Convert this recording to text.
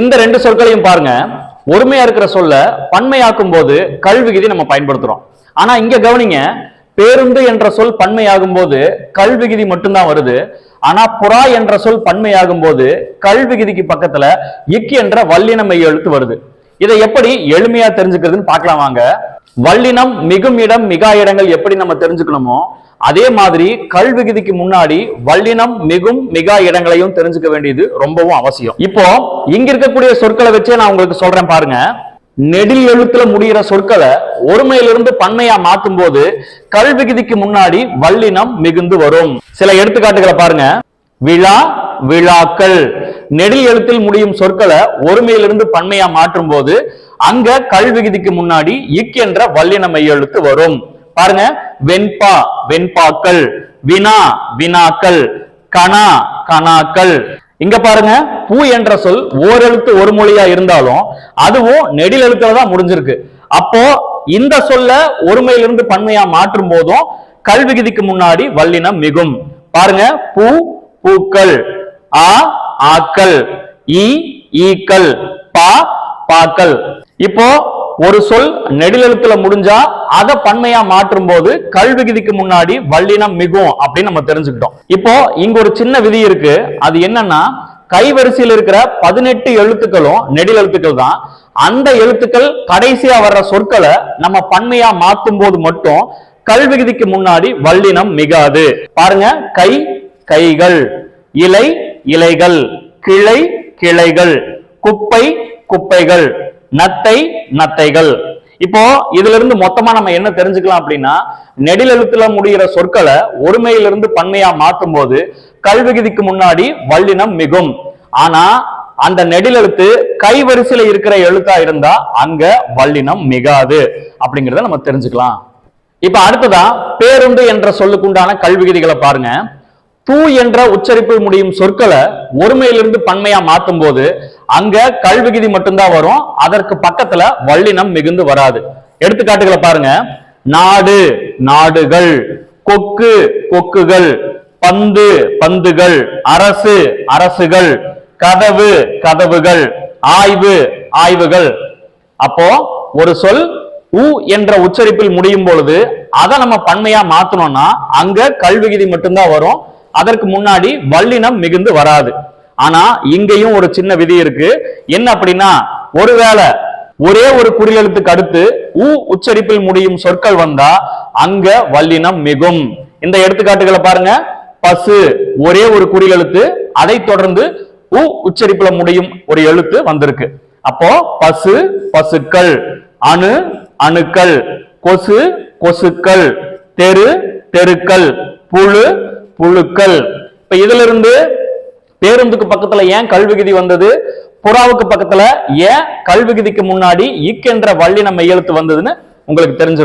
இந்த ரெண்டு சொற்களையும் பாருங்க. ஒருமையா இருக்கிற சொல்ல பன்மையாக்கும் போது கல்விகுதி நம்ம பயன்படுத்துறோம். ஆனா இங்க கவனிங்க பேருந்து என்ற சொல் பன்மையாகும் போது கல்விகுதி மட்டும்தான் வருது. ஆனா புறா என்ற சொல் பன்மையாகும் போது கல்விகுதிக்கு பக்கத்துல இக் என்ற வல்லின மெய் எழுத்து வருது. இதை எப்படி எளிமையா தெரிஞ்சுக்கிறதுன்னு பார்க்கலாம் வாங்க. வல்லினம் மிகும் இடம் மிகா இடங்கள் எப்படி நம்ம தெரிஞ்சுக்கணுமோ அதே மாதிரி கல்விகுதிக்கு முன்னாடி வல்லினம் மிகும் மிகா இடங்களையும் தெரிஞ்சுக்க வேண்டியது ரொம்பவும் அவசியம். இப்போ இங்க இருக்கக்கூடிய சொற்களை வச்சே நான் உங்களுக்கு சொல்றேன் பாருங்க. நெடில் எழுத்துல முடிகிற சொற்களை ஒருமையிலிருந்து பன்மையா மாத்தும் போது கல்விகுதிக்கு முன்னாடி வல்லினம் மிகுந்து வரும். சில எடுத்துக்காட்டுகளை பாருங்க. விழா விழாக்கள். நெடில் எழுத்தில் முடியும் சொற்களை ஒருமையிலிருந்து பன்மையா மாற்றும் போது அங்க கல்விகுதிக்கு முன்னாடி இக் என்ற வல்லின எழுத்து வரும். பாருங்க வெண்பா வெண்பாக்கள். வினா வினாக்கள். கணா கணாக்கள் இங்க பாருங்க பூ என்ற சொல் ஓரெழுத்து ஒரு மொழியா இருந்தாலும் அதுவும் நெடில் எழுத்துல தான் முடிஞ்சிருக்கு. அப்போ இந்த சொல்ல ஒருமையிலிருந்து பன்மையா மாற்றும் போதும் கல்விகுதிக்கு முன்னாடி வல்லினம் மிகும். பாருங்க பூ பூக்கள். ஆ ஆக்கள் ஈ ஈக்கள் பா பாக்கள் இப்போ ஒரு சொல் நெடிலெழுத்துல முடிஞ்சா அதை பன்மையா மாற்றும் போது கல்விகுதிக்கு முன்னாடி வல்லினம் மிகும் அப்படின்னு நம்ம தெரிஞ்சுக்கிட்டோம். இப்போ இங்க ஒரு சின்ன விதி இருக்கு. அது என்னன்னா கைவரிசையில் இருக்கிற பதினெட்டு எழுத்துக்களும் நெடில் எழுத்துக்கள் தான். அந்த எழுத்துக்கள் கடைசியா வர்ற சொற்களை நம்ம பன்மையா மாத்தும் போது மட்டும் கல்விகுதிக்கு முன்னாடி வல்லினம் மிகாது. பாருங்க கை கைகள். இலை இலைகள் கிளை கிளைகள் குப்பை குப்பைகள் நத்தை நத்தைகள். இப்போ இதுல இருந்து மொத்தமா நம்ம என்ன தெரிஞ்சுக்கலாம் அப்படின்னா நெடில் எழுத்துல முடிகிற சொற்களை ஒருமையிலிருந்து பன்மையா மாற்றும் போது கல்விகுதிக்கு முன்னாடி வல்லினம் மிகும். ஆனா அந்த நெடிலெழுத்து கை வரிசையில இருக்கிற எழுத்தா இருந்தா அங்க வல்லினம் மிகாது. அப்படிங்கிறத நம்ம தெரிஞ்சுக்கலாம். இப்ப அடுத்ததா பேருந்து என்ற சொல்லுக்குண்டான கல்விகுதிகளை பாருங்க. தூ என்ற உச்சரிப்பில் முடியும் சொற்களை ஒருமையிலிருந்து பன்மையா மாத்தும் போது அங்க கல்விகுதி மட்டும்தான் வரும். அதற்கு பக்கத்துல வல்லினம் மிகுந்து வராது. எடுத்துக்காட்டுகளை பாருங்க. நாடு நாடுகள். கொக்கு கொக்குகள். பந்து பந்துகள். அரசு அரசுகள். கதவு கதவுகள். ஆய்வு ஆய்வுகள். அப்போ ஒரு சொல் உ என்ற உச்சரிப்பில் முடியும் பொழுது அதை நம்ம பன்மையா மாத்தணும்னா அங்க கல்விகுதி மட்டும்தான் வரும். அதற்கு முன்னாடி வல்லினம் மிகுந்து வராது. ஆனா இங்கேயும் ஒரு சின்ன விதி இருக்கு. என்ன அப்படின்னா ஒருவேளை ஒரே ஒரு குறியெழுத்துக்கு அடுத்து உ உச்சரிப்பில் முடியும் சொற்கள் வந்தா அங்க வல்லினம் மிகும். இந்த எடுத்துக்காட்டுகளை பாருங்க. பசு ஒரே ஒரு குறியெழுத்து அதை தொடர்ந்து உ உச்சரிப்புல முடியும் ஒரு எழுத்து வந்திருக்கு. அப்போ பசு பசுக்கள். அணு அணுக்கள். கொசு கொசுக்கள். தெரு தெருக்கள். புழு புழுக்கள். இப்ப இதுல இருந்து பேருந்துக்கு பக்கத்துல ஏன் கல்விகுதி வந்தது? புறாவுக்கு பக்கத்துல ஏன் கல்விகுதிக்கு முன்னாடி இக் என்ற நம்ம எழுத்து வந்ததுன்னு உங்களுக்கு தெரிஞ்சிருக்கும்.